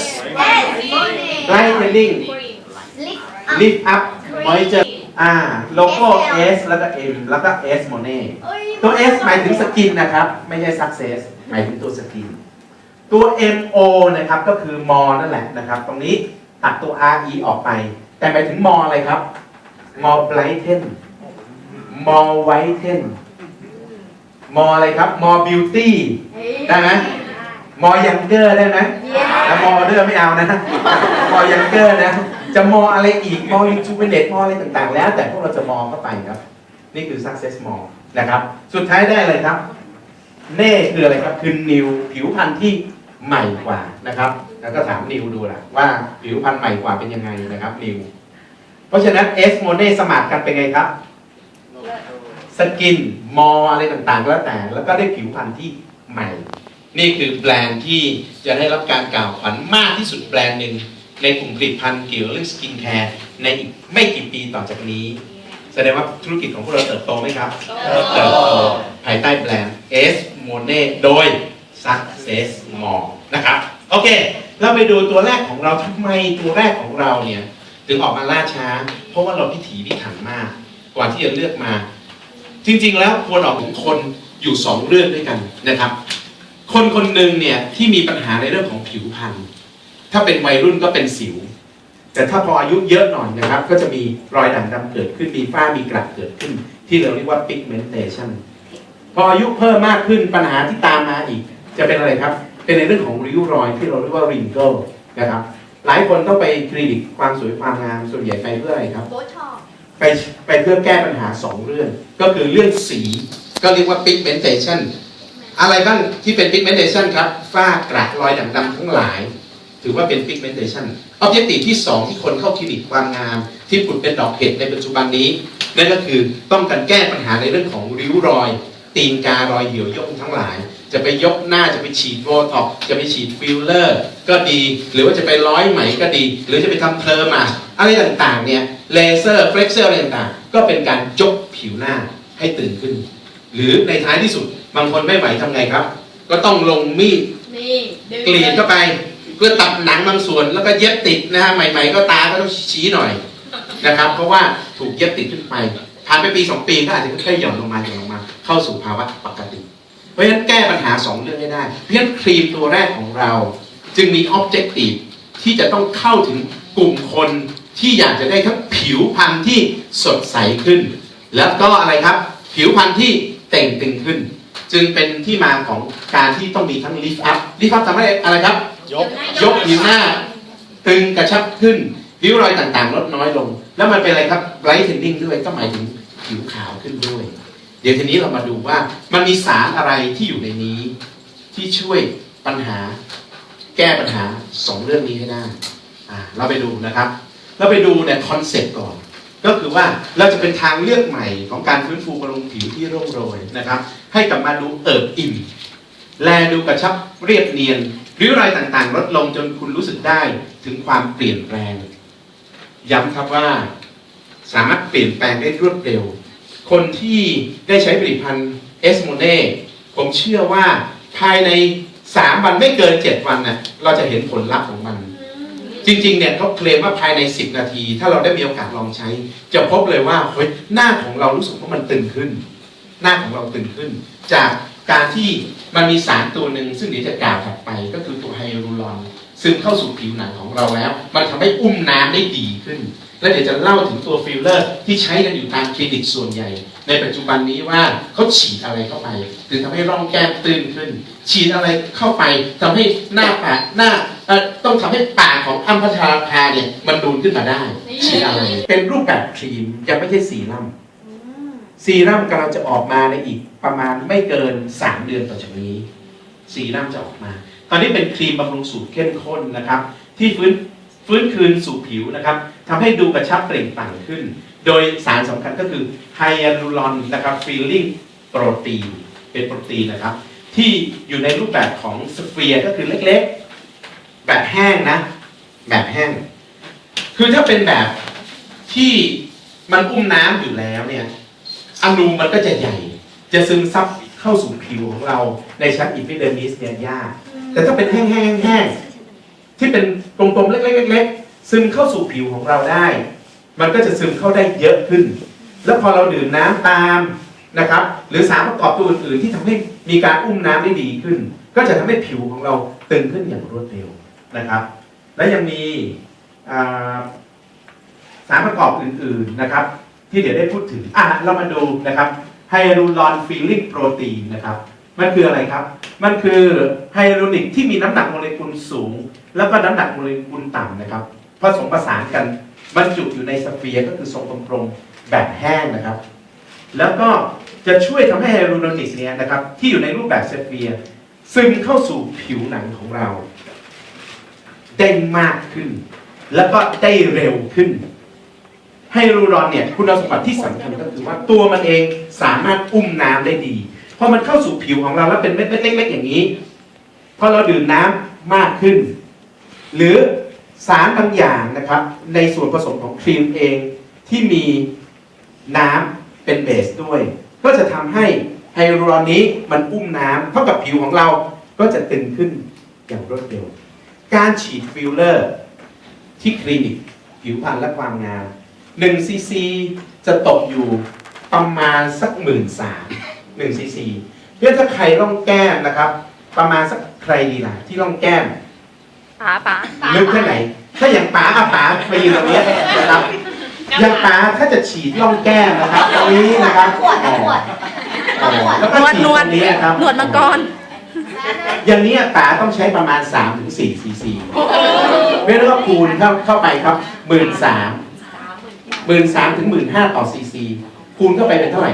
S lightening lift up moisture อ่าโลโก้ S แล้วก็ M แล้วก็ S Monet ตัว S หมายถึงสกินนะครับ ไม่ใช่ success หมายถึงตัวสกิน ตัว MO นะครับก็คือมอนั่นแหละนะครับ ตรงนี้ตัดตัว RE ออกไป แต่หมายถึงมออะไรครับมอ brighten มอ whiten มออะไรครับ มอ beauty ได้ไหมมอ younger ได้ไหม แล้วมอเดอร์ไม่เอานะมอ younger นะ จะมออะไรอีก มอ rejuvenate มออะไรต่างๆ แล้ว แต่พวกเราจะมอเข้าไปครับ นี่คือ success มอนะครับ สุดท้ายได้เลยครับ เน่คืออะไรครับ คือนิวผิวพรรณที่ใหม่กว่านะครับ แล้วก็ถามนิวดูล่ะว่าผิวพรรณใหม่กว่าเป็นยังไงนะครับนิว เพราะฉะนั้นเอสโมเน่สมัครกันเป็นไงครับ สกิน มออะไรต่างๆ แล้วแต่ แล้วก็ได้ผิวพรรณที่ใหม่ นี่คือแบรนด์ที่จะได้รับการกล่าวขวัญมากที่สุดแบรนด์หนึ่งในกลุ่มผลิตภัณฑ์เกี่ยวเรื่องสกินแคร์ในอีกไม่กี่ปีต่อจากนี้ แสดงว่าธุรกิจของพวกเราเติบโตไหมครับ เติบโตภายใต้แบรนด์ S m o n e โดย Success More นะครับ โอเค เราไปดูตัวแรกของเราทำไมตัวแรกของเราเนี่ย ถึงออกมาล่าช้า เพราะว่าเราพิถีพิถันมาก กว่าที่จะเลือกมา จริงๆแล้วควรออกถึงคนอยู่สองเรื่องด้วยกันนะครับ คนคนหนึ่งเนี่ยที่มีปัญหาในเรื่องของผิวพรรณถ้าเป็นวัยรุ่นก็เป็นสิว แต่ถ้าพออายุเยอะหน่อยนะครับ ก็จะมีรอยด่างดำเกิดขึ้นมีฝ้ามีกระเกิดขึ้น ที่เราเรียกว่า pigmentation พออายุเพิ่มมากขึ้นปัญหาที่ตามมาอีก จะเป็นอะไรครับ เป็นในเรื่องของริ้วรอยที่เราเรียกว่า wrinkle นะครับ หลายคนต้องไปคลินิกความสวยความงามส่วนใหญ่ไปเพื่ออะไรครับโบท็อกซ์ไปไปเพื่อแก้ปัญหาสองเรื่อง ก็คือเรื่องสีก็เรียกว่า pigmentation อะไรบ้างที่เป็น pigmentation ครับฝ้ากระรอยด่างดำทั้งหลาย ถือว่าเป็น pigmentation objective ที่ 2 ที่คนเข้าคลินิกความงาม ที่ผุดเป็นดอกเห็ดในปัจจุบันนี้ นั่นก็คือต้องการแก้ปัญหาในเรื่องของริ้วรอย ตีนการอยเหี่ยวย่นทั้งหลาย จะไปยกหน้าจะไปฉีดโบท็อกจะไปฉีดฟิลเลอร์ ก็ดี หรือว่าจะไปร้อยไหมก็ดี หรือจะไปทำเพลอร์มาอะไรต่างๆเนี่ยเลเซอร์เฟล็กเซอร์อะไรต่างๆก็เป็นการยกผิวหน้าให้ตื่นขึ้น หรือในท้ายที่สุด บางคนไม่ไหวทำไงครับ ก็ต้องลงมีดนี่ดึงกรีดเข้าไป เพื่อตัดหนังบางส่วนแล้วก็เย็บติดนะฮะใหม่ ๆ ก็ตาก็ต้องชี้หน่อยนะครับ เพราะว่าถูกเย็บติดขึ้นไปผ่านไปปีสองปีก็อาจจะค่อยๆหย่อนลงมาหย่อนลงมา เข้าสู่ภาวะปกติ เพราะฉะนั้นแก้ปัญหาสองเรื่องให้ได้ เพราะฉะนั้นครีมตัวแรกของเรา จึงมีออบเจกตีฟที่จะต้องเข้าถึงกลุ่มคนที่อยากจะได้ทั้งผิวพรรณที่สดใสขึ้น แล้วก็อะไรครับ ผิวพรรณที่เต่งตึงขึ้น จึงเป็นที่มาของการที่ต้องมีทั้งลิฟต์อัพลิฟต์อัพทำให้อะไรครับ ยก ยกผิวหน้า ตึงกระชับขึ้นริ้วรอยต่างๆ ลดน้อยลง แล้วมันเป็นอะไรครับไ i ท์เทนดิ้งด้วยก็หมายถึงผิวขาวขึ้นด้วย เดี๋ยวทีนี้เรามาดูว่ามันมีสารอะไรที่อยู่ในนี้ ที่ช่วยปัญหา แก้ปัญหาสองเรื่องนี้ให้ได้อ่าเราไปดูนะครับ เราไปดูเนี่ยคอนเซ็ปต์ก่อน ก็คือว่าเราจะเป็นทางเลือกใหม่ของการฟื้นฟูบำรุงผิวที่ร่วงโรยนะครับ ให้กลับมาดูเอิบอิ่ม แลดูกระชับเรียบเนียนริ้วรอยต่างๆ ลดลงจนคุณรู้สึกได้ถึงความเปลี่ยนแปลง ย้ำครับว่าสามารถเปลี่ยนแปลงได้รวดเร็ว คนที่ได้ใช้ผลิตภัณฑ์เอสโมเน่ผมเชื่อว่าภายใน 3 วันไม่เกิน 7 วันนะเราจะเห็นผลลัพธ์ของมัน จริงๆ เนี่ยเขาเคลมว่าภายใน 10 นาที ถ้าเราได้มีโอกาสลองใช้ จะพบเลยว่าเฮ้ยหน้าของเรารู้สึกว่ามันตึงขึ้น หน้าของเราตึงขึ้น จากการที่มันมีสารตัวหนึ่งซึ่งเดี๋ยวจะกล่าวถัดไปก็คือตัวไฮยาลูรอน ซึมเข้าสู่ผิวหนังของเราแล้ว มันทำให้อุ้มน้ำได้ดีขึ้น และเดี๋ยวจะเล่าถึงตัวฟิลเลอร์ ที่ใช้กันอยู่ตามคลินิกส่วนใหญ่ ในปัจจุบันนี้ว่าเขาฉีดอะไรเข้าไปถึงทำให้ร่องแก้มตื้นขึ้น ฉีดอะไรเข้าไปทำให้หน้าปากหน้าต้องทำให้ปากของอัมพัชราภาเนี่ยมันดูนขึ้นมาได้ ฉีดอะไร เป็นรูปแบบครีมยังไม่ใช่สีรั่มซีรั่มกำลังจะออกมาในอีกประมาณไม่เกิน 3 เดือนต่อจากนี้ซีรั่มจะออกมา ตอนนี้เป็นครีมบำรุงสูตรเข้มข้นนะครับ ที่ฟื้น ฟื้นคืนสู่ผิวนะครับทำให้ดูกระชับเปล่งปลั่งขึ้น โดยสารสำคัญก็คือไฮยาลูรอนนะครับฟีลลิ่งโปรตีนเป็นโปรตีนนะครับ ที่อยู่ในรูปแบบของสเฟียร์ก็คือเล็กๆ แบบแห้งนะ แบบแห้ง คือถ้าเป็นแบบที่มันอุ้มน้ำอยู่แล้วเนี่ยอนูมันก็จะใหญ่ จะซึมซับเข้าสู่ผิวของเราในชั้นอิพิเดอร์มิสเนี่ยยาก แต่ถ้าเป็นแห้งๆแห้งๆ ที่เป็นกลมๆเล็กๆๆซึมเข้าสู่ผิวของเราได้ มันก็จะซึมเข้าได้เยอะขึ้น แล้วพอเราดื่มน้ำตามนะครับ หรือสารประกอบตัวอื่นๆ ที่ทำให้มีการอุ้มน้ำได้ดีขึ้น ก็จะทำให้ผิวของเราตึงขึ้นอย่างรวดเร็วนะครับ และยังมีสารประกอบอื่นๆนะครับ ที่เดี๋ยวได้พูดถึงอะเรามาดูนะครับไฮรูรอนฟิลลิ่งโปรตีนนะครับ มันคืออะไรครับ มันคือไฮโดรนิกที่มีน้ำหนักโมเลกุลสูง แล้วก็น้ำหนักโมเลกุลต่ำนะครับผสมผสานกันบรรจุอยู่ในสเฟียร์ก็คือทรงกลมๆแบบแห้งนะครับ แล้วก็จะช่วยทำให้ไฮโดรนิกเนี่ยนะครับที่อยู่ในรูปแบบสเฟียร์ซึมเข้าสู่ผิวหนังของเราได้มากขึ้น แล้วก็ได้เร็วขึ้นไฮรูรอนเนี่ยคุณสมบัติที่สำคัญก็คือว่าตัวมันเองสามารถอุ้มน้ำได้ดีพอมันเข้าสู่ผิวของเราแล้วเป็นเม็ดเล็กๆอย่างนี้พอเราดื่มน้ำมากขึ้น หรือสารบางอย่างนะครับในส่วนผสมของครีมเองที่มีน้ำเป็นเบสด้วย ก็จะทำให้ไฮรูรอนนี้มันอุ้มน้ำเท่ากับผิวของเราก็จะตึงขึ้นอย่างรวดเร็ว การฉีดฟิลเลอร์ ที่คลินิก ผิวพรรณและความงาม1ซีซีจะตกอยู่ประมาณสักหมื่นสามหนึ่งซีซีเพื่อถ้าใครร่องแก้มนะครับ ประมาณสักใครดีล่ะที่ร่องแก้ม ป๋าป๋าลึกแค่ไหน ถ้าอย่างป๋าอาป๋าไปยืนตรงนี้นะครับอย่างป๋าถ้าจะฉีดร่องแก้มนะครับตรงนี้นะครับขวดขวดอ๋อแล้วก็นวดฉีดนวตดรงนี้นะครับหนวดมังกรอย่างนี้ป๋าต้องใช้ประมาณ3ถึง4ซีซีเมื่อแล้วก็คูณเข้าเข้าไปครับหมื่นสามหมื่นสามถึงหมื่นห้าต่อซีซีคูณเข้าไปเป็นเท่าไหร่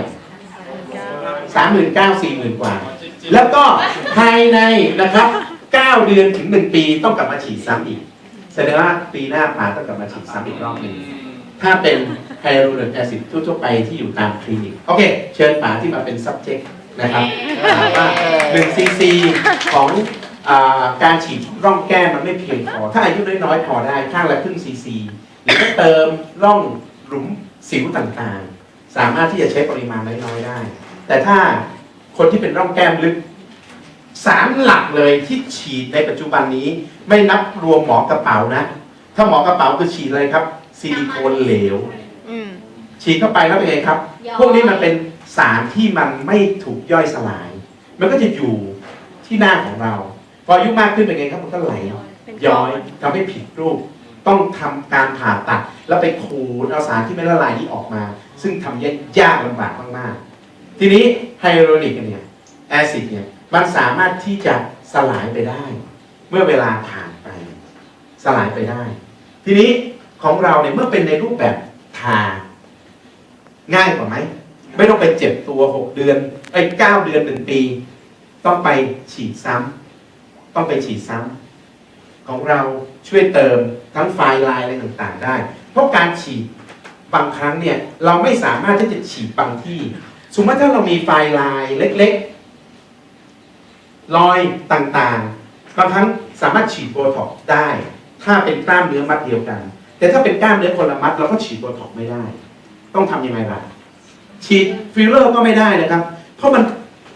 สามหมื่นเก้าสี่หมื่นกว่า แล้วก็ภายในนะครับ เก้าเดือนถึงหนึ่งปีต้องกลับมาฉีดซ้ำอีกแสดงว่าปีหน้าป๋าต้องกลับมาฉีดซ้ำอีกรอบหนึ่งถ้าเป็นไฮโดรนิกแอซิดทั่วๆไปที่อยู่ตามคลินิก โอเค เชิญป๋าที่มาเป็น subject นะครับถามว่า1ซีซีของการฉีดร่องแก้มมันไม่เพียงพอ ถ้าอายุน้อยๆพอได้ข้างละครึ่งซีซีหรือถ้าเติมร่องหลุมสิวต่างๆ สามารถที่จะใช้ปริมาณน้อยๆได้ แต่ถ้าคนที่เป็นร่องแก้มลึก สารหลักเลยที่ฉีดในปัจจุบันนี้ ไม่นับรวมหมอกระเป๋านะ ถ้าหมอกระเป๋าคือฉีดอะไรครับ ซิลิโคนเหลว อืม ฉีดเข้าไปแล้วเป็นไงครับย้อย พวกนี้มันเป็นสารที่มันไม่ถูกย่อยสลาย มันก็จะอยู่ที่หน้าของเรา พออายุมากขึ้นเป็นไงครับมันก็ไหล เป็นย้อยทำให้ผิดรูป ต้องทำการผ่าตัด แล้วไปขูดเอาสารที่ไม่ละลายนี้ออกมา ซึ่งทำยากลำบากมาก ๆ ทีนี้ไฮโดรนิกเนี่ยแอซิดเนี่ย มันสามารถที่จะสลายไปได้ เมื่อเวลาผ่านไป สลายไปได้ ทีนี้ของเราเนี่ยเมื่อเป็นในรูปแบบทา ง่ายกว่าไหม ไม่ต้องไปเจ็บตัวหกเดือนไอ้เก้าเดือนหนึ่งปี ต้องไปฉีดซ้ำต้องไปฉีดซ้ำของเราช่วยเติมทั้งไฟล์ไลน์อะไรต่างๆ ได้ เพราะการฉีดบางครั้งเนี่ยเราไม่สามารถที่จะฉีดบางที่ สมมติถ้าเรามีไฟล์ไลน์เล็ก ๆ รอยต่างๆบางครั้งสามารถฉีดโบท็อกได้ ถ้าเป็นกล้ามเนื้อมัดเดียวกัน แต่ถ้าเป็นกล้ามเนื้อคนละมัดเราก็ฉีดโบท็อกไม่ได้ ต้องทำยังไงล่ะ ฉีดฟิลเลอร์ก็ไม่ได้นะครับ เพราะมัน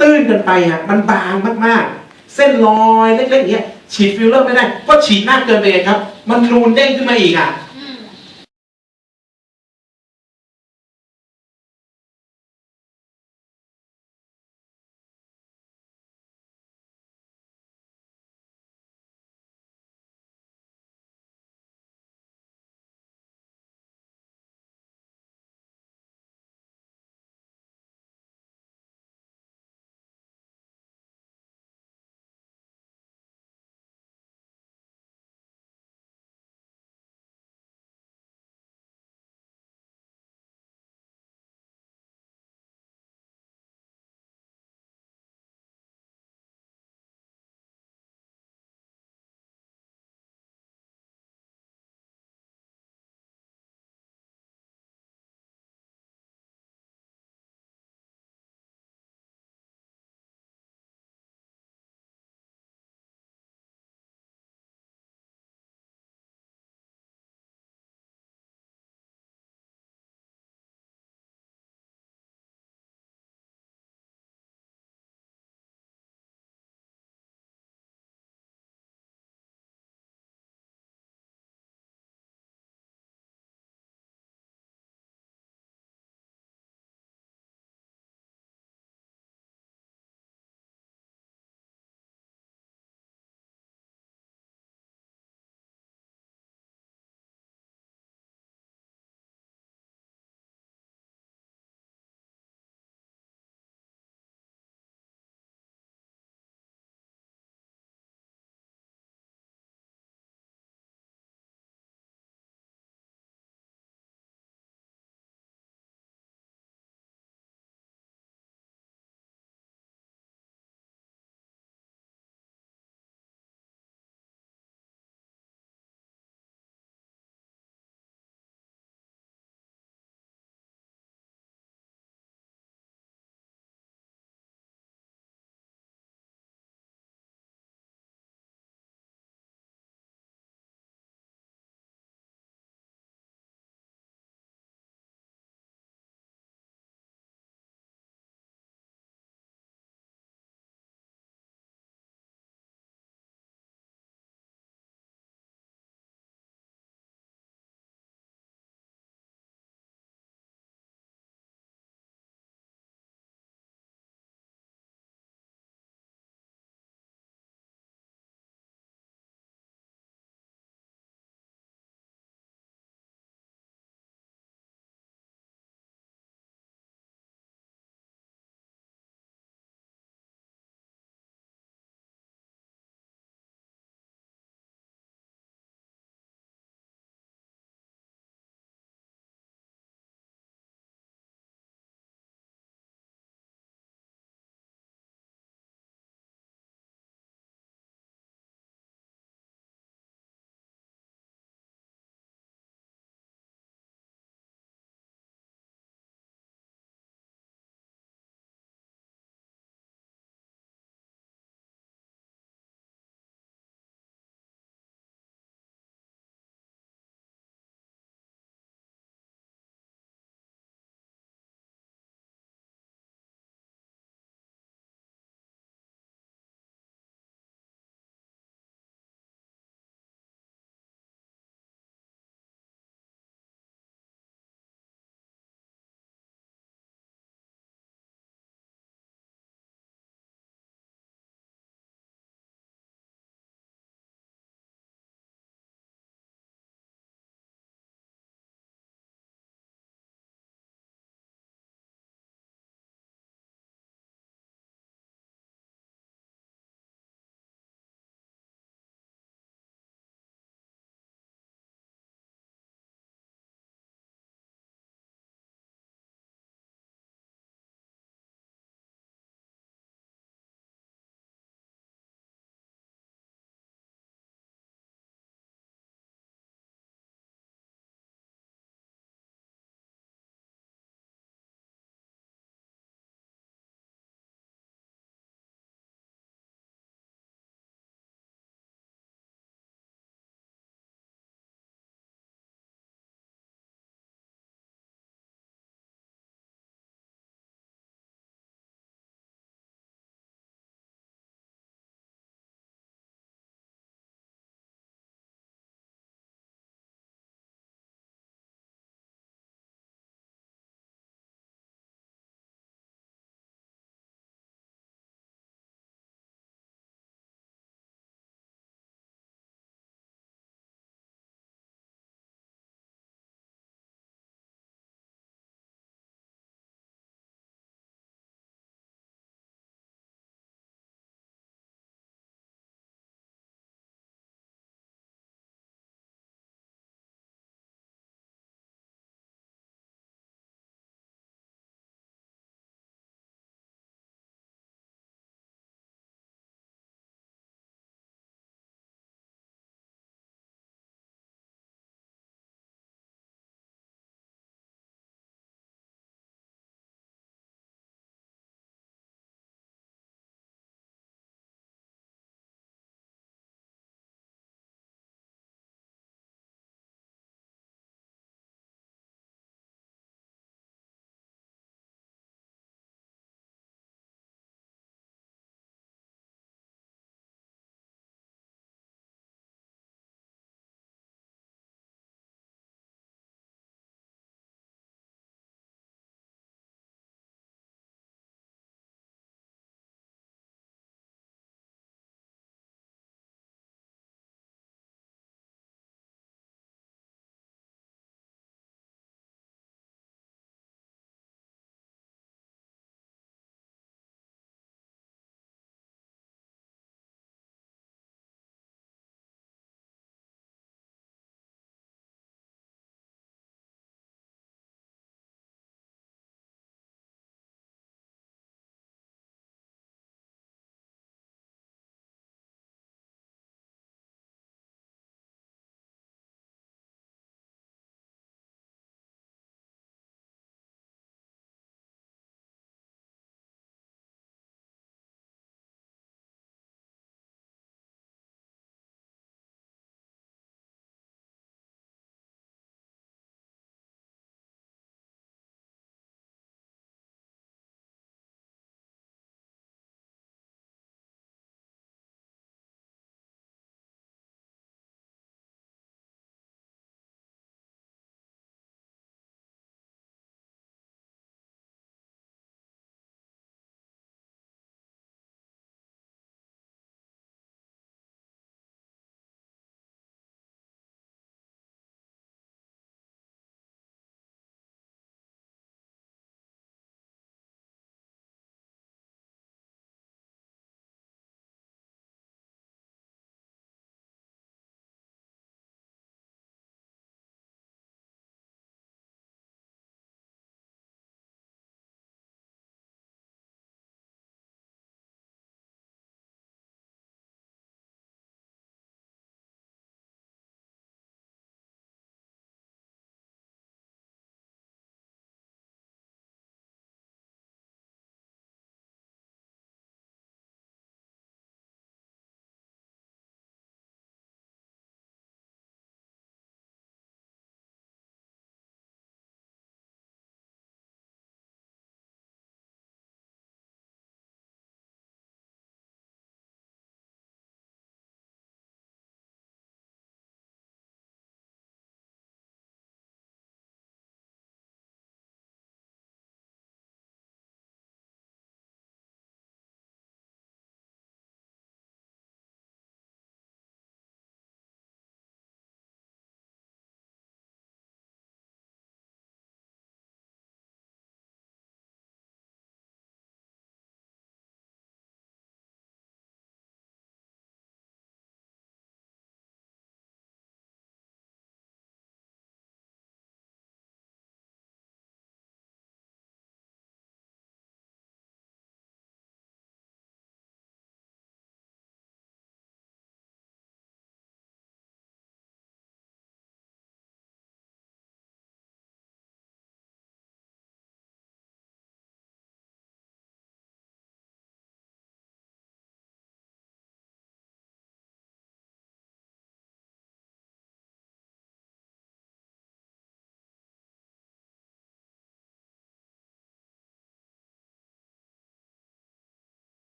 ตื้นเกินไปฮะมันบางมากๆ เส้นรอยเล็กๆอย่างเงี้ยฉีดฟิลเลอร์ไม่ได้เพราะฉีดมากเกินไปครับ มันนูนเด้งขึ้นมาอีกอะ